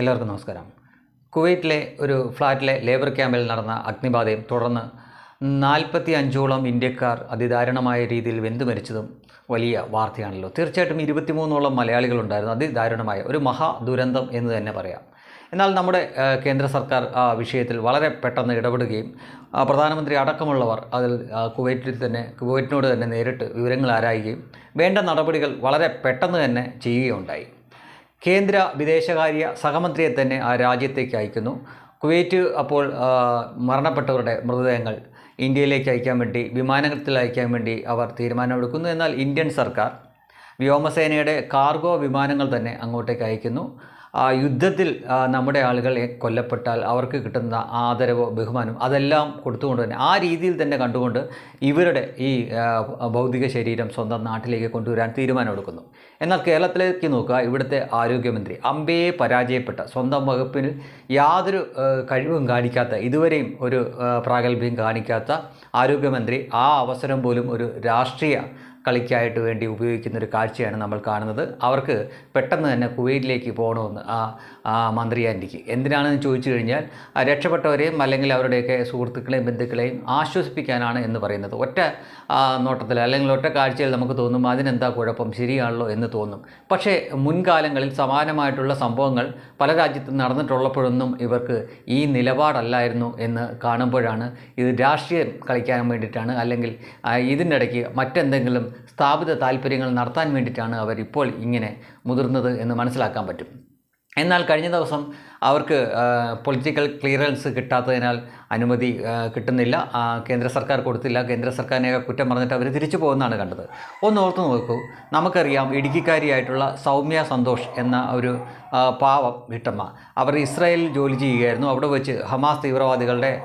എല്ലാവർക്കും നമസ്കാരം. കുവൈറ്റിലെ ഒരു ഫ്ലാറ്റിലെ ലേബർ ക്യാമ്പിൽ നടന്ന അഗ്നിബാധയും തുടർന്ന് നാൽപ്പത്തി അഞ്ചോളം ഇന്ത്യക്കാർ അതിദാരുണമായ രീതിയിൽ വെന്തു മരിച്ചതും വലിയ വാർത്തയാണല്ലോ. തീർച്ചയായിട്ടും ഇരുപത്തിമൂന്നോളം മലയാളികളുണ്ടായിരുന്നു അതിദാരുണമായ ഒരു മഹാ ദുരന്തം എന്ന് തന്നെ പറയാം. എന്നാൽ നമ്മുടെ കേന്ദ്ര സർക്കാർ ആ വിഷയത്തിൽ വളരെ പെട്ടെന്ന് ഇടപെടുകയും പ്രധാനമന്ത്രി അടക്കമുള്ളവർ അതിൽ കുവൈറ്റിൽ തന്നെ കുവൈറ്റിനോട് തന്നെ നേരിട്ട് വിവരങ്ങൾ ആരായുകയും വേണ്ട നടപടികൾ വളരെ പെട്ടെന്ന് തന്നെ ചെയ്യുകയുണ്ടായി. കേന്ദ്ര വിദേശകാര്യ സഹമന്ത്രിയെ തന്നെ ആ രാജ്യത്തേക്ക് അയക്കുന്നു. കുവൈറ്റ് അപ്പോൾ മരണപ്പെട്ടവരുടെ മൃതദേഹങ്ങൾ ഇന്ത്യയിലേക്ക് അയക്കാൻ വേണ്ടി വിമാനത്തിൽ അയക്കാൻ വേണ്ടി അവർ തീരുമാനമെടുക്കുന്നു. എന്നാൽ ഇന്ത്യൻ സർക്കാർ വ്യോമസേനയുടെ കാർഗോ വിമാനങ്ങൾ തന്നെ അങ്ങോട്ടേക്ക് അയക്കുന്നു. യുദ്ധത്തിൽ നമ്മുടെ ആളുകൾ കൊല്ലപ്പെട്ടാൽ അവർക്ക് കിട്ടുന്ന ആദരവോ ബഹുമാനം അതെല്ലാം കൊടുത്തുകൊണ്ട് തന്നെ ആ രീതിയിൽ തന്നെ കണ്ടുകൊണ്ട് ഇവരുടെ ഈ ഭൗതിക ശരീരം സ്വന്തം നാട്ടിലേക്ക് കൊണ്ടുവരാൻ തീരുമാനമെടുക്കുന്നു. എന്നാൽ കേരളത്തിലേക്ക് നോക്കുക ഇവിടുത്തെ ആരോഗ്യമന്ത്രി അമ്പയെ പരാജയപ്പെട്ട സ്വന്തം വകുപ്പിൽ യാതൊരു കഴിവും കാണിക്കാത്ത ഇതുവരെയും ഒരു പ്രാഗൽഭ്യം കാണിക്കാത്ത ആരോഗ്യമന്ത്രി ആ അവസരം പോലും ഒരു രാഷ്ട്രീയ കളിക്കായിട്ട് വേണ്ടി ഉപയോഗിക്കുന്ന ഒരു കാഴ്ചയാണ് നമ്മൾ കാണുന്നത്. അവർക്ക് പെട്ടെന്ന് തന്നെ കുവൈറ്റിലേക്ക് പോകണമെന്ന് ആ ആ മന്ത്രി ആന്റിക്ക് എന്തിനാണെന്ന് ചോദിച്ചു കഴിഞ്ഞാൽ രക്ഷപ്പെട്ടവരെയും അല്ലെങ്കിൽ അവരുടെയൊക്കെ സുഹൃത്തുക്കളെയും ബന്ധുക്കളെയും ആശ്വസിപ്പിക്കാനാണ് എന്ന് പറയുന്നത്. ഒറ്റ നോട്ടത്തിൽ അല്ലെങ്കിൽ ഒറ്റ കാഴ്ചയിൽ നമുക്ക് തോന്നും അതിനെന്താ കുഴപ്പം ശരിയാണല്ലോ എന്ന് തോന്നും. പക്ഷേ മുൻകാലങ്ങളിൽ സമാനമായിട്ടുള്ള സംഭവങ്ങൾ പല രാജ്യത്തും നടന്നിട്ടുള്ളപ്പോഴൊന്നും ഇവർക്ക് ഈ നിലപാടല്ലായിരുന്നു എന്ന് കാണുമ്പോഴാണ് ഇത് രാഷ്ട്രീയം കളിക്കാൻ വേണ്ടിയിട്ടാണ് അല്ലെങ്കിൽ ഇതിനിടയ്ക്ക് മറ്റെന്തെങ്കിലും സ്ഥാപിത താല്പര്യങ്ങൾ നടത്താൻ വേണ്ടിയിട്ടാണ് അവരിപ്പോൾ ഇങ്ങനെ മുതിർന്നത് എന്ന് മനസ്സിലാക്കാൻ പറ്റും. എന്നാൽ കഴിഞ്ഞ ദിവസം അവർക്ക് പൊളിറ്റിക്കൽ ക്ലിയറൻസ് കിട്ടാത്തതിനാൽ അനുമതി കിട്ടുന്നില്ല. കേന്ദ്ര സർക്കാർ കൊടുത്തില്ല. കേന്ദ്ര സർക്കാരിനെ കുറ്റം പറഞ്ഞിട്ട് അവർ തിരിച്ചു പോകുന്നതാണ് കണ്ടത്. ഒന്ന് ഓർത്ത് നോക്കൂ. നമുക്കറിയാം ഇടുക്കിക്കാരിയായിട്ടുള്ള സൗമ്യ സന്തോഷ് എന്ന ഒരു പാവം വീട്ടമ്മ. അവർ ഇസ്രായേലിൽ ജോലി ചെയ്യുകയായിരുന്നു. അവിടെ വെച്ച് ഹമാസ് തീവ്രവാദികളുടെ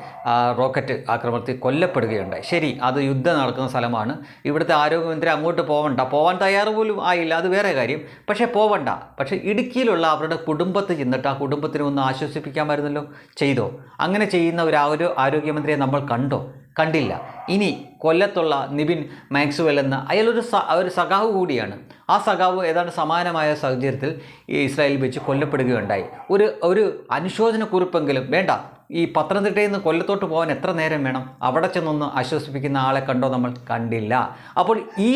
റോക്കറ്റ് ആക്രമണത്തിൽ കൊല്ലപ്പെടുകയുണ്ടായി. ശരി അത് യുദ്ധം നടക്കുന്ന സ്ഥലമാണ്. ഇവിടുത്തെ ആരോഗ്യമന്ത്രി അങ്ങോട്ട് പോവണ്ട. പോവാൻ തയ്യാറ് പോലും ആയില്ല. അത് വേറെ കാര്യം. പക്ഷേ പോവണ്ട. പക്ഷേ ഇടുക്കിയിലുള്ള അവരുടെ കുടുംബത്തെ ചെന്നിട്ട് ആ കുടുംബത്തിനെ ഒന്ന് ആശ്വസിപ്പിക്കാമായിരുന്നല്ലോ ചെയ്തോ? അങ്ങനെ ചെയ്യുന്ന ഒരു ആരോഗ്യമന്ത്രിയെ നമ്മൾ കണ്ടോ? കണ്ടില്ല. ഇനി കൊല്ലത്തുള്ള നിബിൻ മാക്സ്വെൽ എന്ന അയാളൊരു ഒരു സഖാവ് കൂടിയാണ്. ആ സഖാവ് ഏതാണ്ട് സമാനമായ സാഹചര്യത്തിൽ ഈ ഇസ്രായേൽ വെച്ച് കൊല്ലപ്പെടുകയുണ്ടായി. ഒരു ഒരു അനുശോചന കുറിപ്പെങ്കിലും വേണ്ട. ഈ പത്തനംതിട്ടയിൽ നിന്ന് കൊല്ലത്തോട്ട് പോകാൻ എത്ര നേരം വേണം? അവിടെ ചെന്നൊന്ന് ആശ്വസിപ്പിക്കുന്ന ആളെ കണ്ടോ നമ്മൾ? കണ്ടില്ല. അപ്പോൾ ഈ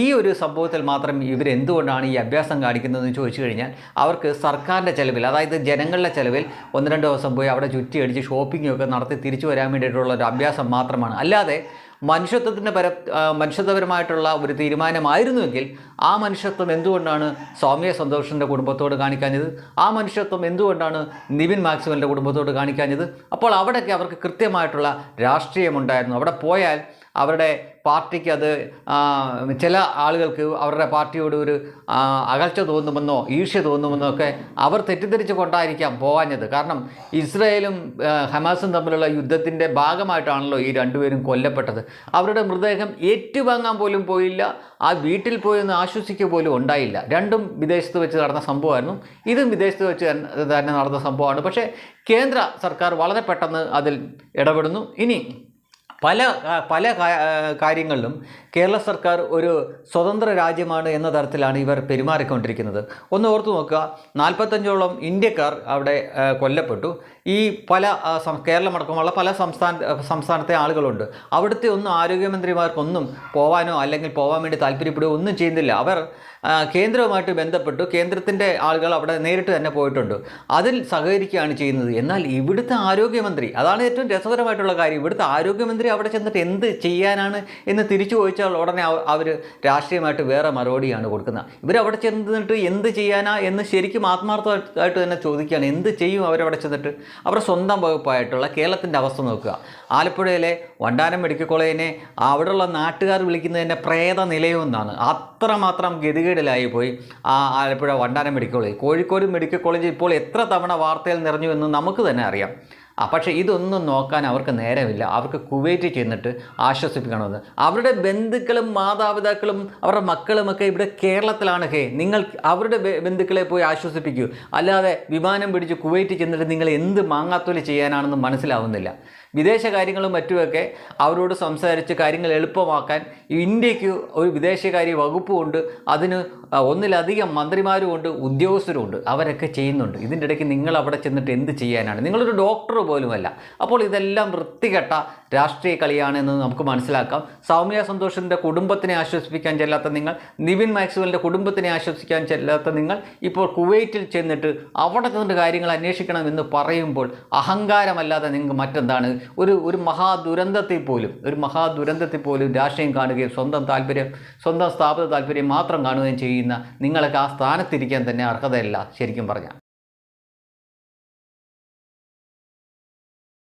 ഈ ഒരു സംഭവത്തിൽ മാത്രം ഇവരെന്തുകൊണ്ടാണ് ഈ അഭ്യാസം കാണിക്കുന്നതെന്ന് ചോദിച്ചു കഴിഞ്ഞാൽ അവർക്ക് സർക്കാരിന്റെ ചിലവിൽ അതായത് ജനങ്ങളുടെ ചിലവിൽ ഒന്ന് രണ്ട് ദിവസം പോയി അവിടെ ചുറ്റി അടിച്ച് ഷോപ്പിംഗ് ഒക്കെ നടത്തി തിരിച്ചു വരാൻ വേണ്ടിയിട്ടുള്ള ഒരു അഭ്യാസം മാത്രമാണ്. അല്ലാതെ മനുഷ്യത്വത്തിന്റെ പര മനുഷ്യത്വപരമായിട്ടുള്ള ഒരു തീരുമാനമായിരുന്നുവെങ്കിൽ ആ മനുഷ്യത്വം എന്തുകൊണ്ടാണ് സൗമ്യ സന്തോഷിന്റെ കുടുംബത്തോട് കാണിക്കാഞ്ഞത്? ആ മനുഷ്യത്വം എന്തുകൊണ്ടാണ് നിവിൻ മാക്സിമലിന്റെ കുടുംബത്തോട് കാണിക്കാഞ്ഞത്? അപ്പോൾ അവിടെയൊക്കെ അവർക്ക് കൃത്യമായിട്ടുള്ള രാഷ്ട്രീയമുണ്ടായിരുന്നു. അവിടെ പോയാൽ അവരുടെ പാർട്ടിക്ക് അത് ചില ആളുകൾക്ക് അവരുടെ പാർട്ടിയോട് ഒരു അകൽച്ച തോന്നുമെന്നോ ഈർഷ്യ തോന്നുമെന്നോ ഒക്കെ അവർ തെറ്റിദ്ധരിച്ചു കൊണ്ടായിരിക്കാം പോവാഞ്ഞത്. കാരണം ഇസ്രയേലും ഹമാസും തമ്മിലുള്ള യുദ്ധത്തിന്റെ ഭാഗമായിട്ടാണല്ലോ ഈ രണ്ടുപേരും കൊല്ലപ്പെട്ടത്. അവരുടെ മൃതദേഹം ഏറ്റുവാങ്ങാൻ പോലും പോയില്ല ആ വീട്ടിൽ പോയി ഒന്ന് ആശ്വസിക്കുക പോലും ഉണ്ടായില്ല. രണ്ടും വിദേശത്ത് വെച്ച് നടന്ന സംഭവമായിരുന്നു. ഇതും വിദേശത്ത് വെച്ച് തന്നെ നടന്ന സംഭവമാണ്. പക്ഷേ കേന്ദ്ര സർക്കാർ വളരെ പെട്ടെന്ന് അതിൽ ഇടപെടുന്നു. ഇനി പല പല കാര്യങ്ങളിലും കേരള സർക്കാർ ഒരു സ്വതന്ത്ര രാജ്യമാണ് എന്ന തരത്തിലാണ് ഇവർ പെരുമാറിക്കൊണ്ടിരിക്കുന്നത്. ഒന്ന് ഓർത്തു നോക്കുക നാൽപ്പത്തഞ്ചോളം ഇന്ത്യക്കാർ അവിടെ കൊല്ലപ്പെട്ടു. ഈ പല കേരളമടക്കമുള്ള പല സംസ്ഥാന സംസ്ഥാനത്തെ ആളുകളുണ്ട്. അവിടുത്തെ ഒന്നും ആരോഗ്യമന്ത്രിമാർക്കൊന്നും പോവാനോ അല്ലെങ്കിൽ പോകാൻ വേണ്ടി താല്പര്യപ്പെടുകയോ ഒന്നും ചെയ്യുന്നില്ല. അവർ കേന്ദ്രവുമായിട്ട് ബന്ധപ്പെട്ടു. കേന്ദ്രത്തിന്റെ ആളുകൾ അവിടെ നേരിട്ട് തന്നെ പോയിട്ടുണ്ട്. അതിൽ സഹകരിക്കുകയാണ് ചെയ്യുന്നത്. എന്നാൽ ഇവിടുത്തെ ആരോഗ്യമന്ത്രി അതാണ് ഏറ്റവും രസകരമായിട്ടുള്ള കാര്യം. ഇവിടുത്തെ ആരോഗ്യമന്ത്രി അവിടെ ചെന്നിട്ട് എന്ത് ചെയ്യാനാണ് എന്ന് തിരിച്ചു ചോദിച്ചാൽ ഉടനെ അവർ രാഷ്ട്രീയമായിട്ട് വേറെ മറുപടിയാണ് കൊടുക്കുന്നത്. ഇവരവിടെ ചെന്നിട്ട് എന്ത് ചെയ്യാനാ എന്ന് ശരിക്കും ആത്മാർത്ഥമായിട്ട് തന്നെ ചോദിക്കുകയാണ്. എന്ത് ചെയ്യും അവരവിടെ ചെന്നിട്ട്? അവരുടെ സ്വന്തം വകുപ്പായിട്ടുള്ള കേരളത്തിന്റെ അവസ്ഥ നോക്കുക. ആലപ്പുഴയിലെ വണ്ടാനം മെഡിക്കൽ കോളേജിനെ അവിടെയുള്ള നാട്ടുകാർ വിളിക്കുന്നതിന്റെ പ്രേത നിലയം എന്നാണ് അത്രമാത്രം ഗതികേടിലായി പോയി. ആ Alappuzha Vandanam medical college? Kozhikode medical college ഇപ്പോൾ എത്ര തവണ വാർത്തയിൽ നിറഞ്ഞു എന്ന് നമുക്ക് തന്നെ അറിയാം. ആ പക്ഷേ ഇതൊന്നും നോക്കാൻ അവർക്ക് നേരമില്ല. അവർക്ക് കുവൈറ്റിൽ ചെന്നിട്ട് ആശ്വസിപ്പിക്കണമെന്ന്. അവരുടെ ബന്ധുക്കളും മാതാപിതാക്കളും അവരുടെ മക്കളുമൊക്കെ ഇവിടെ കേരളത്തിലാണ്. ഹേ നിങ്ങൾ അവരുടെ ബന്ധുക്കളെ പോയി ആശ്വസിപ്പിക്കൂ. അല്ലാതെ വിമാനം പിടിച്ച് കുവൈറ്റിൽ ചെന്നിട്ട് നിങ്ങൾ എന്ത് മാങ്ങാത്തൊലി ചെയ്യാനാണെന്ന് മനസ്സിലാവുന്നില്ല. വിദേശ കാര്യങ്ങളും മറ്റുമൊക്കെ അവരോട് സംസാരിച്ച് കാര്യങ്ങൾ എളുപ്പമാക്കാൻ ഇന്ത്യയ്ക്ക് ഒരു വിദേശകാര്യ വകുപ്പുമുണ്ട് അതിന് ഒന്നിലധികം മന്ത്രിമാരുമുണ്ട് ഉദ്യോഗസ്ഥരുമുണ്ട്. അവരൊക്കെ ചെയ്യുന്നുണ്ട്. ഇതിന്റെ ഇടയ്ക്ക് നിങ്ങൾ അവിടെ ചെന്നിട്ട് എന്ത് ചെയ്യാനാണ്? നിങ്ങളൊരു ഡോക്ടർ പോലുമല്ല. അപ്പോൾ ഇതെല്ലാം വൃത്തികെട്ട രാഷ്ട്രീയ കളിയാണെന്ന് നമുക്ക് മനസ്സിലാക്കാം. സൗമ്യ സന്തോഷിന്റെ കുടുംബത്തിനെ ആശ്വസിപ്പിക്കാൻ ചെല്ലാത്ത നിങ്ങൾ നിവിൻ മാക്സ്വലിന്റെ കുടുംബത്തിനെ ആശ്വസിക്കാൻ ചെല്ലാത്ത നിങ്ങൾ ഇപ്പോൾ കുവൈറ്റിൽ ചെന്നിട്ട് അവിടെ ചെന്നിട്ട് കാര്യങ്ങൾ അന്വേഷിക്കണം എന്ന് പറയുമ്പോൾ അഹങ്കാരമല്ലാതെ നിങ്ങൾക്ക് മറ്റെന്താണ് ഒരു ഒരു മഹാദുരന്തത്തിൽ പോലും ഒരു മഹാദുരന്തത്തിൽ പോലും രാഷ്ട്രീയം കാണുകയും സ്വന്തം താല്പര്യം സ്വന്തം സ്ഥാപിത താല്പര്യം മാത്രം കാണുകയും ചെയ്യുന്ന നിങ്ങളൊക്കെ ആ സ്ഥാനത്തിരിക്കാൻ തന്നെ അർഹതയല്ല ശരിക്കും പറഞ്ഞാൽ.